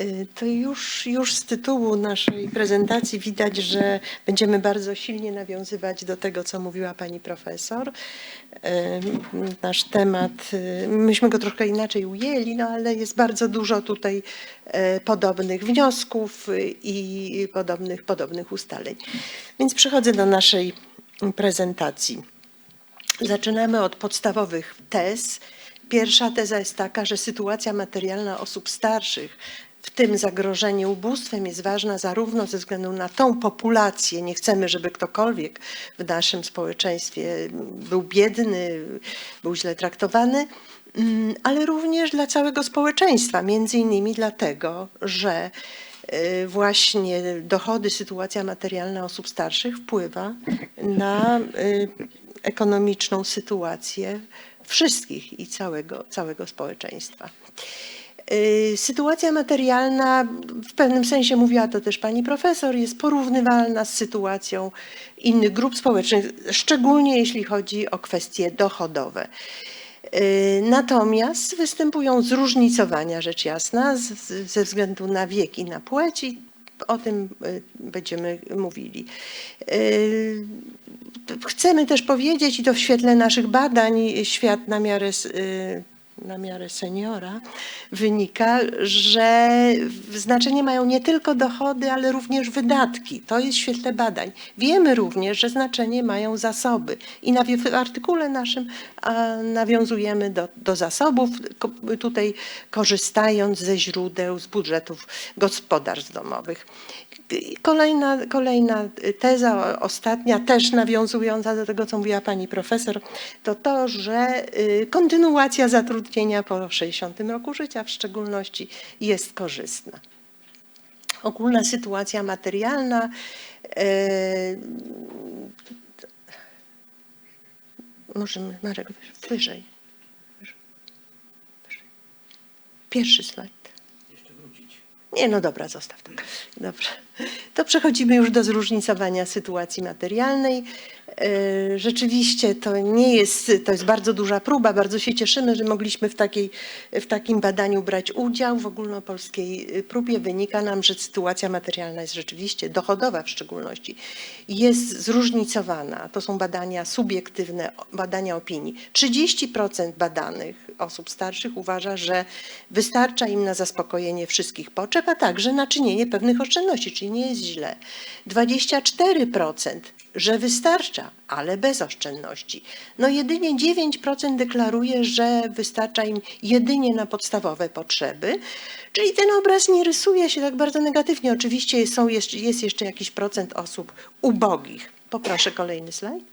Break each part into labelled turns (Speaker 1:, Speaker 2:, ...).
Speaker 1: Y, To już, już z tytułu naszej prezentacji widać, że będziemy bardzo silnie nawiązywać do tego, co mówiła pani profesor. Y, Nasz temat, y, myśmy go troszkę inaczej ujęli, no ale jest bardzo dużo tutaj podobnych wniosków i podobnych, podobnych ustaleń. Więc przechodzę do naszej prezentacji. Zaczynamy od podstawowych tez. Pierwsza teza jest taka, że sytuacja materialna osób starszych, w tym zagrożenie ubóstwem, jest ważna zarówno ze względu na tą populację. Nie chcemy, żeby ktokolwiek w naszym społeczeństwie był biedny, był źle traktowany, mm, ale również dla całego społeczeństwa. Między innymi dlatego, że y, właśnie dochody, sytuacja materialna osób starszych wpływa na y, ekonomiczną sytuację wszystkich i całego, całego społeczeństwa. Y, Sytuacja materialna, w pewnym sensie mówiła to też pani profesor, jest porównywalna z sytuacją innych grup społecznych, szczególnie jeśli chodzi o kwestie dochodowe. Y, Natomiast występują zróżnicowania, rzecz jasna, ze względu na wiek i na płeć i o tym y, będziemy mówili. Chcemy też powiedzieć, i to w świetle naszych badań, świat na miarę, na miarę seniora, wynika, że znaczenie mają nie tylko dochody, ale również wydatki. To jest w świetle badań. Wiemy również, że znaczenie mają zasoby. I w artykule naszym nawiązujemy do, do zasobów, tutaj korzystając ze źródeł, z budżetów gospodarstw domowych. Kolejna, kolejna teza, ostatnia, też nawiązująca do tego, co mówiła pani profesor, to to, że y, kontynuacja zatrudnienia po 60 roku życia w szczególności jest korzystna. Ogólna sytuacja materialna. y, Możemy, Marek, wyżej. Pierwszy slajd. Nie, no dobra, zostaw to. Dobrze. To przechodzimy już do zróżnicowania sytuacji materialnej. E, Rzeczywiście to nie jest, to jest bardzo duża próba. Bardzo się cieszymy, że mogliśmy w, takiej, w takim badaniu brać udział. W ogólnopolskiej próbie wynika nam, że sytuacja materialna jest rzeczywiście, dochodowa w szczególności, jest zróżnicowana. To są badania subiektywne, badania opinii. 30% badanych osób starszych uważa, że wystarcza im na zaspokojenie wszystkich potrzeb, a także na czynienie pewnych oszczędności, czyli nie jest źle. 24%, że wystarcza, ale bez oszczędności. No jedynie 9% deklaruje, że wystarcza im jedynie na podstawowe potrzeby, czyli ten obraz nie rysuje się tak bardzo negatywnie. Oczywiście są jest jeszcze jakiś procent osób ubogich. Poproszę kolejny slajd.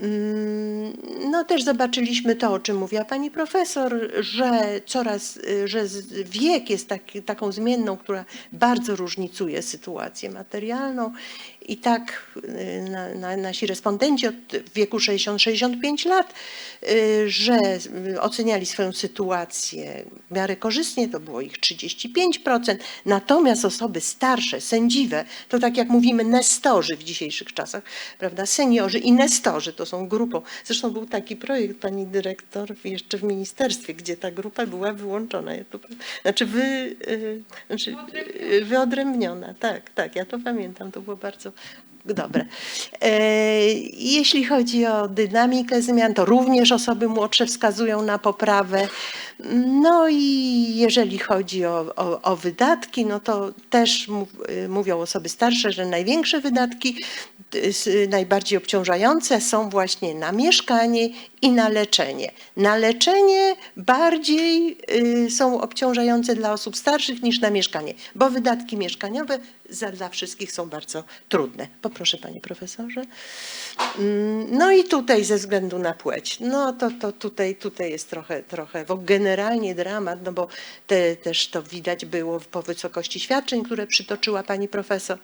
Speaker 1: Mm, No też zobaczyliśmy to, o czym mówiła pani profesor, że coraz, y, że wiek jest taki, taką zmienną, która bardzo różnicuje sytuację materialną. I tak y, na, na, nasi respondenci od wieku 60-65 lat, y, że oceniali swoją sytuację w miarę korzystnie, to było ich 35%, natomiast osoby starsze, sędziwe, to tak jak mówimy nestorzy w dzisiejszych czasach, prawda, seniorzy i nestorzy to są grupą. Zresztą był taki projekt pani dyrektor jeszcze w ministerstwie, gdzie ta grupa była wyłączona. Ja to, znaczy wy, y, znaczy, y, wyodrębniona, tak, tak, ja to pamiętam, to było bardzo dobre. E, Jeśli chodzi o dynamikę zmian, to również osoby młodsze wskazują na poprawę. No i jeżeli chodzi o, o, o wydatki, no to też y, mówią osoby starsze, że największe wydatki, y, najbardziej obciążające są właśnie na mieszkanie i na leczenie. Na leczenie bardziej y, są obciążające dla osób starszych niż na mieszkanie, bo wydatki mieszkaniowe dla wszystkich są bardzo trudne. Poproszę panie profesorze. Mm, No i tutaj ze względu na płeć, no to, to tutaj, tutaj jest trochę, trochę bo generalnie dramat, no bo te, też to widać było po wysokości świadczeń, które przytoczyła pani profesor.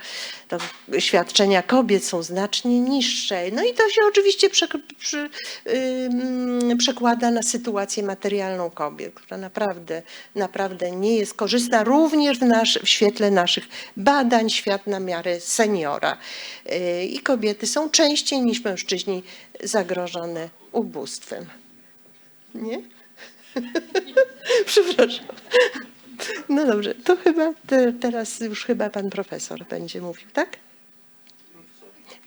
Speaker 1: To świadczenia kobiet są znacznie niższe. No i to się oczywiście prze, przy, ym, przekłada na sytuację materialną kobiet, która naprawdę, naprawdę nie jest korzystna również w, nasz, w świetle naszych badań, świat na miarę seniora. Yy, I kobiety są częściej niż mężczyźni zagrożone ubóstwem. Nie? Przepraszam. No dobrze, to chyba te, teraz już chyba pan profesor będzie mówił, tak?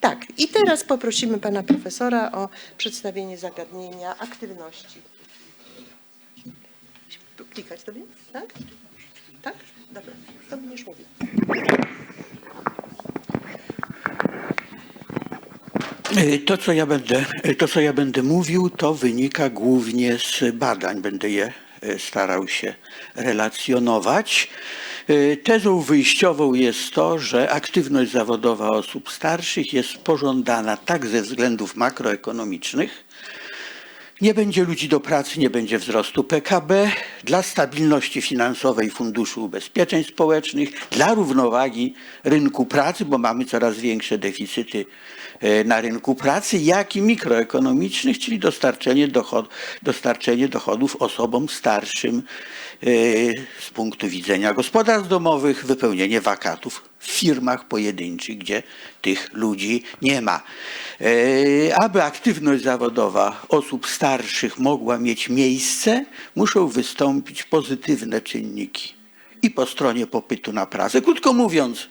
Speaker 1: Tak, i teraz poprosimy pana profesora o przedstawienie zagadnienia aktywności. Klikać tobie? Tak? Tak? Dobra, to będziesz mówił.
Speaker 2: To co, ja będę, y, to, co ja będę mówił, to wynika głównie z badań. Będę je y, starał się relacjonować. Tezą wyjściową jest to, że aktywność zawodowa osób starszych jest pożądana tak ze względów makroekonomicznych, nie będzie ludzi do pracy, nie będzie wzrostu PKB, dla stabilności finansowej Funduszu Ubezpieczeń Społecznych, dla równowagi rynku pracy, bo mamy coraz większe deficyty e, na rynku pracy, jak i mikroekonomicznych, czyli dostarczenie, dochod, dostarczenie dochodów osobom starszym z punktu widzenia gospodarstw domowych, wypełnienie wakatów w firmach pojedynczych, gdzie tych ludzi nie ma. E, Aby aktywność zawodowa osób starszych mogła mieć miejsce, muszą wystąpić pozytywne czynniki i po stronie popytu na pracę. Krótko mówiąc,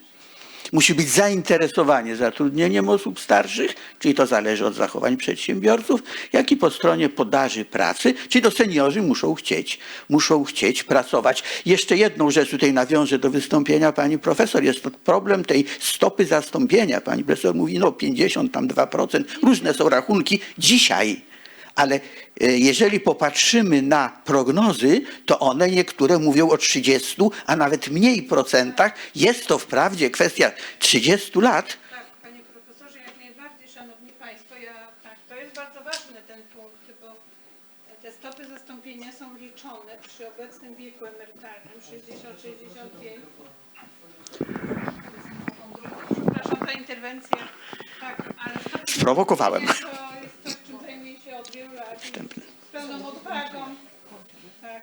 Speaker 2: musi być zainteresowanie zatrudnieniem osób starszych, czyli to zależy od zachowań przedsiębiorców, jak i po stronie podaży pracy, czyli to seniorzy muszą chcieć, muszą chcieć pracować. Jeszcze jedną rzecz tutaj nawiążę do wystąpienia pani profesor, jest to problem tej stopy zastąpienia. Pani profesor mówi, no 50, tam 2%, różne są rachunki dzisiaj. Ale e, jeżeli popatrzymy na prognozy, to one niektóre mówią o 30, a nawet mniej procentach. Jest to wprawdzie kwestia 30 lat,
Speaker 3: Tak, panie profesorze, jak najbardziej, szanowni państwo, ja, tak, to jest bardzo ważny ten punkt, bo te stopy zastąpienia są liczone przy obecnym wieku emerytalnym 60-65. Przepraszam za interwencję. Tak, ale stopy
Speaker 2: Sprowokowałem.
Speaker 3: zastąpienia To jest to, czym zajmuję się
Speaker 2: Wstępny.
Speaker 3: Z pełną odwagą. Tak.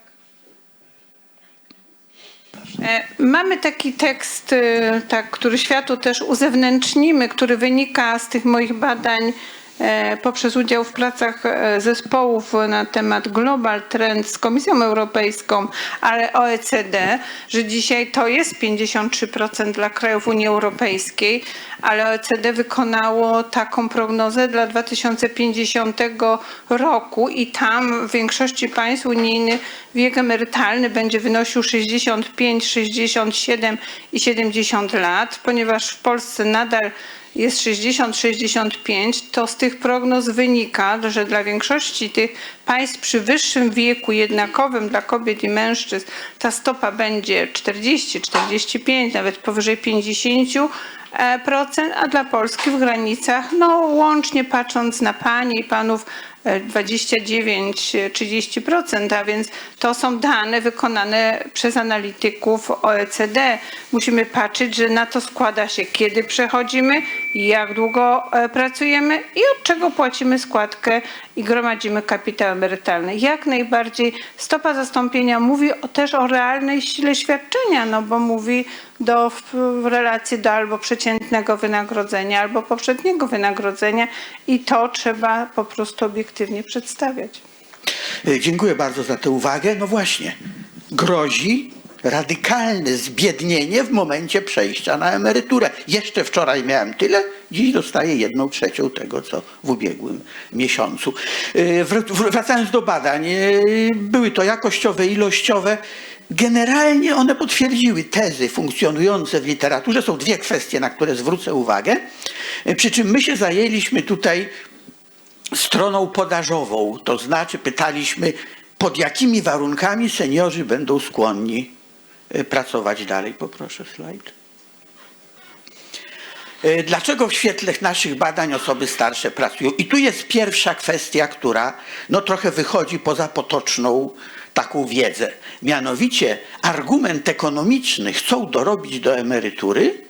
Speaker 3: E, Mamy taki tekst, e, tak, który światu też uzewnętrznimy, który wynika z tych moich badań poprzez udział w pracach e, zespołów na temat Global Trend z Komisją Europejską, ale OECD, że dzisiaj to jest 53% dla krajów Unii Europejskiej, ale OECD wykonało taką prognozę dla 2050 roku i tam w większości państw unijnych wiek emerytalny będzie wynosił 65, 67 i 70 lat, ponieważ w Polsce nadal jest 60-65, to z tych prognoz wynika, że dla większości tych państw przy wyższym wieku jednakowym dla kobiet i mężczyzn ta stopa będzie 40, 45, nawet powyżej 50 e, procent, a dla Polski w granicach, no łącznie patrząc na panie i panów 29-30%, a więc to są dane wykonane przez analityków OECD. Musimy patrzeć, że na to składa się, kiedy przechodzimy, jak długo e, pracujemy i od czego płacimy składkę i gromadzimy kapitał emerytalny. Jak najbardziej stopa zastąpienia mówi też o realnej sile świadczenia, no bo mówi do, w relacji do albo przeciętnego wynagrodzenia, albo poprzedniego wynagrodzenia i to trzeba po prostu obiektywnie przedstawiać.
Speaker 2: E, Dziękuję bardzo za tę uwagę. No właśnie, grozi radykalne zbiednienie w momencie przejścia na emeryturę. Jeszcze wczoraj miałem tyle, dziś dostaję jedną trzecią tego, co w ubiegłym miesiącu. E, wr- wr- Wracając do badań, e, były to jakościowe, ilościowe. Generalnie one potwierdziły tezy funkcjonujące w literaturze. Są dwie kwestie, na które zwrócę uwagę. Przy czym my się zajęliśmy tutaj stroną podażową, to znaczy pytaliśmy, pod jakimi warunkami seniorzy będą skłonni e, pracować dalej. Poproszę slajd. E, Dlaczego w świetle naszych badań osoby starsze pracują? I tu jest pierwsza kwestia, która no, trochę wychodzi poza potoczną taką wiedzę. Mianowicie argument ekonomiczny chcą dorobić do emerytury,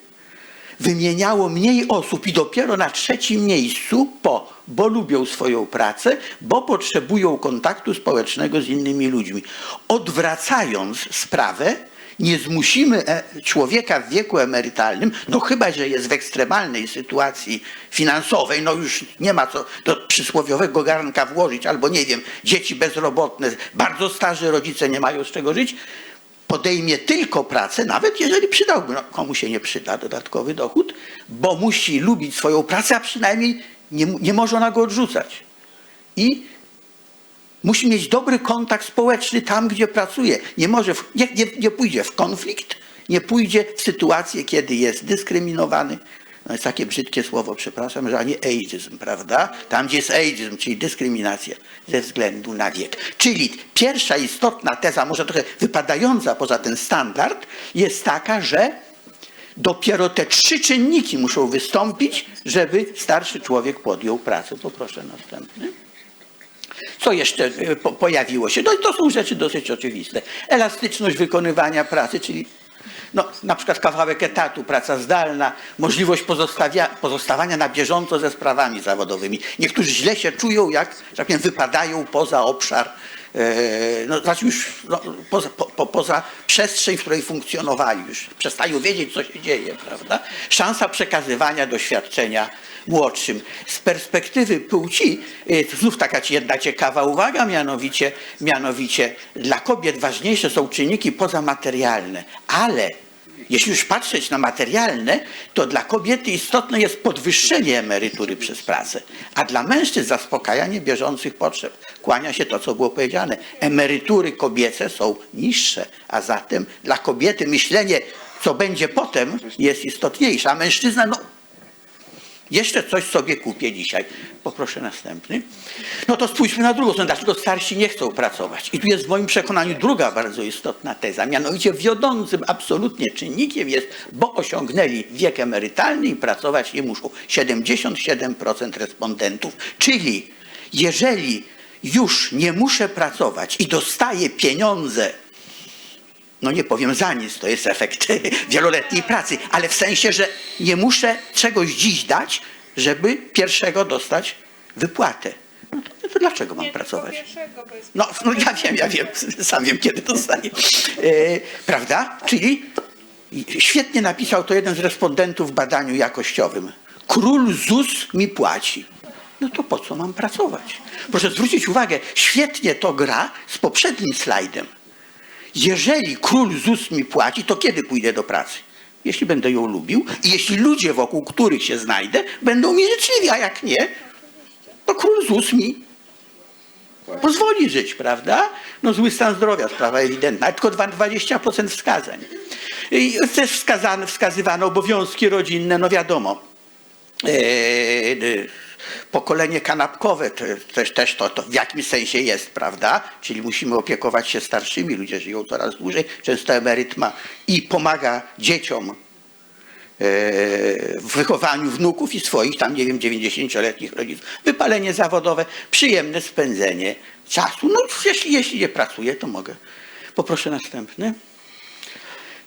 Speaker 2: wymieniało mniej osób i dopiero na trzecim miejscu po, bo lubią swoją pracę, bo potrzebują kontaktu społecznego z innymi ludźmi. Odwracając sprawę, nie zmusimy e- człowieka w wieku emerytalnym, no chyba, że jest w ekstremalnej sytuacji finansowej, no już nie ma co do przysłowiowego garnka włożyć, albo nie wiem, dzieci bezrobotne, bardzo starzy rodzice nie mają z czego żyć, podejmie tylko pracę, nawet jeżeli przydałby, no, komu się nie przyda dodatkowy dochód, bo musi lubić swoją pracę, a przynajmniej nie, nie może ona go odrzucać. I musi mieć dobry kontakt społeczny tam, gdzie pracuje. Nie, może w, nie, nie, nie pójdzie w konflikt, nie pójdzie w sytuację, kiedy jest dyskryminowany. No jest takie brzydkie słowo, przepraszam, że nie ageism, prawda? Tam, gdzie jest ageism, czyli dyskryminacja ze względu na wiek. Czyli pierwsza istotna teza, może trochę wypadająca poza ten standard, jest taka, że dopiero te trzy czynniki muszą wystąpić, żeby starszy człowiek podjął pracę. Poproszę następny. Co jeszcze e, po, pojawiło się? No i to są rzeczy dosyć oczywiste. Elastyczność wykonywania pracy, czyli no, na przykład kawałek etatu, praca zdalna, możliwość pozostawania na bieżąco ze sprawami zawodowymi. Niektórzy źle się czują, jak, że tak powiem, wypadają poza obszar, e, no, znaczy już no, poza, po, po, poza przestrzeń, w której funkcjonowali, już przestają wiedzieć, co się dzieje, prawda? Szansa przekazywania doświadczenia młodszym. Z perspektywy płci, y, znów taka jedna ciekawa uwaga, mianowicie, mianowicie dla kobiet ważniejsze są czynniki pozamaterialne, ale jeśli już patrzeć na materialne, to dla kobiety istotne jest podwyższenie emerytury przez pracę, a dla mężczyzn zaspokajanie bieżących potrzeb. Kłania się to, co było powiedziane. Emerytury kobiece są niższe, a zatem dla kobiety myślenie, co będzie potem, jest istotniejsze, a mężczyzna, no jeszcze coś sobie kupię dzisiaj. Poproszę następny. No to spójrzmy na drugą stronę. Dlaczego starsi nie chcą pracować? I tu jest w moim przekonaniu druga bardzo istotna teza. Mianowicie wiodącym absolutnie czynnikiem jest, bo osiągnęli wiek emerytalny i pracować nie muszą. 77% respondentów. Czyli jeżeli już nie muszę pracować i dostaję pieniądze no nie powiem za nic, to jest efekt wieloletniej pracy, ale w sensie, że nie muszę czegoś dziś dać, żeby pierwszego dostać wypłatę. No to, to dlaczego mam pracować? No, no ja wiem, ja wiem, sam wiem kiedy dostaję. E, prawda? Czyli świetnie napisał to jeden z respondentów w badaniu jakościowym. Król ZUS mi płaci. No to po co mam pracować? Proszę zwrócić uwagę, świetnie to gra z poprzednim slajdem. Jeżeli król ZUS mi płaci, to kiedy pójdę do pracy? Jeśli będę ją lubił i jeśli ludzie, wokół których się znajdę, będą mi życzliwi, a jak nie, to król ZUS mi pozwoli żyć, prawda? No zły stan zdrowia, sprawa ewidentna, ale tylko dwa- 20% wskazań. I też wskazane, wskazywane obowiązki rodzinne, no wiadomo. E, pokolenie kanapkowe też, też to, to w jakimś sensie jest, prawda? Czyli musimy opiekować się starszymi, ludzie żyją coraz dłużej, często emeryt ma i pomaga dzieciom e, w wychowaniu wnuków i swoich tam, nie wiem, 90-letnich rodziców. Wypalenie zawodowe, przyjemne spędzenie czasu. No jeśli, jeśli nie pracuję, to mogę. Poproszę następny.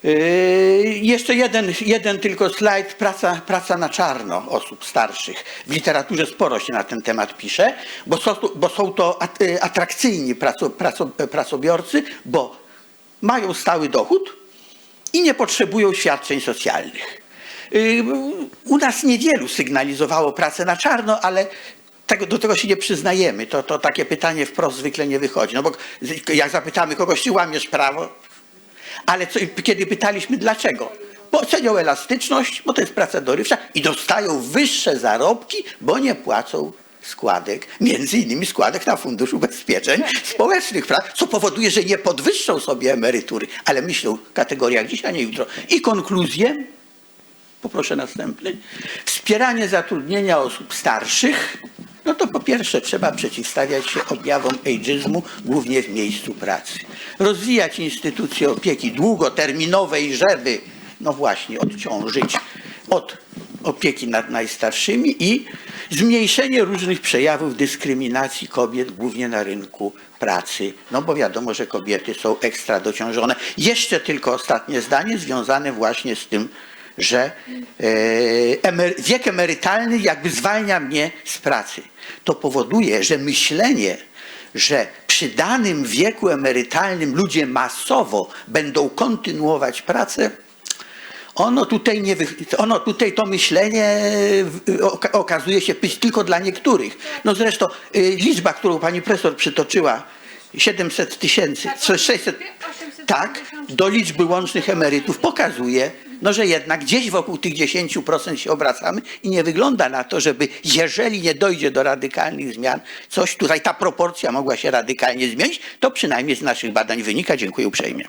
Speaker 2: Yy, Jeszcze jeden, jeden tylko slajd, praca, praca na czarno osób starszych. W literaturze sporo się na ten temat pisze, bo są, bo są to at- y, atrakcyjni praco, praco, pracobiorcy, bo mają stały dochód i nie potrzebują świadczeń socjalnych. Yy, U nas niewielu sygnalizowało pracę na czarno, ale tego, do tego się nie przyznajemy. To, to takie pytanie wprost zwykle nie wychodzi. No bo jak zapytamy kogoś, czy łamiesz prawo, ale co, kiedy pytaliśmy dlaczego? Bo cenią elastyczność, bo to jest praca dorywcza i dostają wyższe zarobki, bo nie płacą składek, między innymi składek na Fundusz Ubezpieczeń Społecznych, prawda? co powoduje, że nie podwyższą sobie emerytury, ale myślą w kategoriach dziś, a nie jutro. I konkluzje, poproszę następny, wspieranie zatrudnienia osób starszych, no to po pierwsze trzeba przeciwstawiać się objawom ageizmu, głównie w miejscu pracy. Rozwijać instytucje opieki długoterminowej, żeby, no właśnie, odciążyć od opieki nad najstarszymi i zmniejszenie różnych przejawów dyskryminacji kobiet, głównie na rynku pracy. No bo wiadomo, że kobiety są ekstra dociążone. Jeszcze tylko ostatnie zdanie związane właśnie z tym, że e, wiek emerytalny jakby zwalnia mnie z pracy. To powoduje, że myślenie, że przy danym wieku emerytalnym ludzie masowo będą kontynuować pracę, ono tutaj, nie, ono tutaj to myślenie oka- okazuje się być tylko dla niektórych. No zresztą y, liczba, którą pani profesor przytoczyła, 700 tysięcy, 600, tak, do liczby łącznych emerytów pokazuje, no, że jednak gdzieś wokół tych 10% się obracamy i nie wygląda na to, żeby jeżeli nie dojdzie do radykalnych zmian, coś tutaj ta proporcja mogła się radykalnie zmienić, to przynajmniej z naszych badań wynika. Dziękuję uprzejmie.